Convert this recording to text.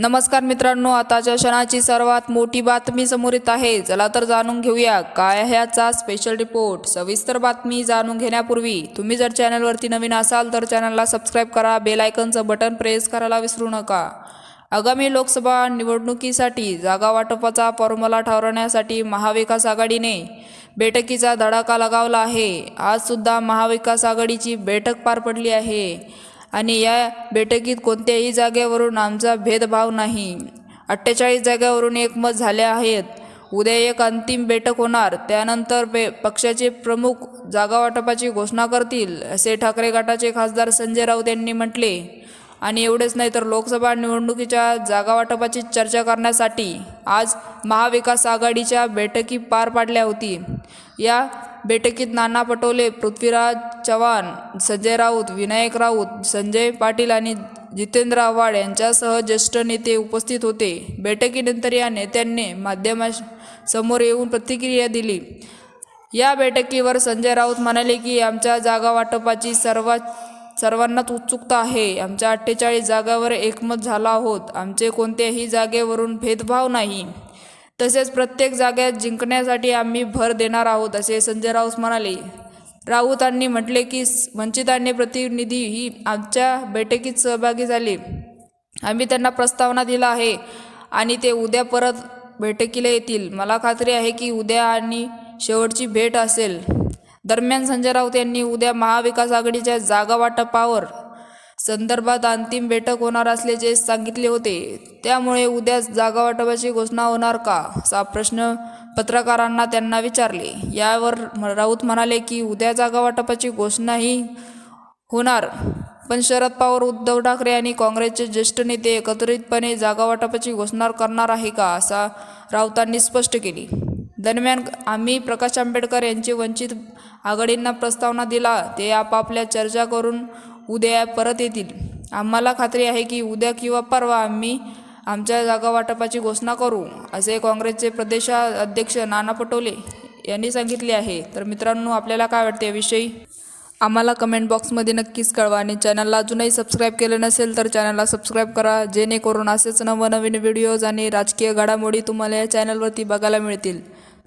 नमस्कार मित्रांनो आताच्या क्षणाची सर्वात मोठी बातमी समोर येत आहे चला तर जाणून घेऊया काय ह्याचा स्पेशल रिपोर्ट सविस्तर बातमी जाणून घेण्यापूर्वी तुम्ही जर चॅनलवरती नवीन असाल तर चॅनलला सबस्क्राईब करा बेल आयकनचं बटन प्रेस करायला विसरू नका. आगामी लोकसभा निवडणुकीसाठी जागा वाटपाचा फॉर्म्युला ठरवण्यासाठी महाविकास आघाडीने बैठकीचा धडाका लगावला आहे. आजसुद्धा महाविकास आघाडीची बैठक पार पडली आहे. आणि या बैठकीत कोणत्याही जागेवरून आमचा भेदभाव नाही. अठ्ठेचाळीस जागेवरून एकमत झाले आहेत. उद्या एक अंतिम बैठक होणार. त्यानंतर बे पक्षाचे प्रमुख जागावाटपाची घोषणा करतील असे ठाकरे गटाचे खासदार संजय राऊत यांनी म्हटले. आणि एवढेच नाही तर लोकसभा निवडणुकीच्या जागावाटपाची चर्चा करण्यासाठी आज महाविकास आघाडीच्या बैठकी पार पाडल्या होती. या बैठकीत नाना पटोले पृथ्वीराज चव्हाण संजय राऊत विनायक राऊत संजय पाटील आणि जितेंद्र आव्हाड यांच्यासह ज्येष्ठ नेते उपस्थित होते. बैठकीनंतर या नेत्यांनी माध्यमासमोर येऊन प्रतिक्रिया दिली. या बैठकीवर संजय राऊत म्हणाले की आमच्या जागा वाटपाची सर्वात सर्वांनाच उत्सुकता आहे. आमच्या अठ्ठेचाळीस जागावर एकमत झाला आहोत. आमचे कोणत्याही जागेवरून भेदभाव नाही. तसेच प्रत्येक जागेत जिंकण्यासाठी आम्ही भर देणार आहोत असे संजय राऊत म्हणाले. राऊतांनी म्हटले की वंचितांनी प्रतिनिधी ही आमच्या बैठकीत सहभागी झाले. आम्ही त्यांना प्रस्तावना दिला आहे आणि ते उद्या परत बैठकीला येतील. मला खात्री आहे की उद्या आणि शेवटची भेट असेल. दरम्यान संजय राऊत यांनी उद्या महाविकास आघाडीच्या जागा वाटपावर संदर्भात अंतिम बैठक होणार असल्याचे सांगितले होते. त्यामुळे उद्या जागा वाटपाची घोषणा होणार का? असा प्रश्न पत्रकारांना त्यांना विचारले. यावर राऊत म्हणाले की उद्या जागा वाटपाची घोषणाही होणार. पण शरद पवार उद्धव ठाकरे आणि काँग्रेसचे ज्येष्ठ नेते एकत्रितपणे जागा वाटपाची घोषणा करणार आहे का? असा राऊतांनी स्पष्ट केली. दरम्यान आम्ही प्रकाश आंबेडकर यांची वंचित आघाडींना प्रस्तावना दिला ते आपापल्या चर्चा करून उद्या परत येतील. आम्हाला खात्री आहे की उद्या किंवा परवा आम्ही आमच्या जागा वाटपाची घोषणा करू असे काँग्रेसचे प्रदेशाध्यक्ष नाना पटोले यांनी सांगितले आहे. तर मित्रांनो आपल्याला काय वाटते याविषयी? आम्हाला कमेंट बॉक्समध्ये नक्कीच कळवा आणि चॅनलला अजूनही सबस्क्राईब केलं नसेल तर चॅनलला सबस्क्राईब करा जेणेकरून असेच नवनवीन व्हिडिओज आणि राजकीय घडामोडी तुम्हाला या चॅनलवरती बघायला मिळतील.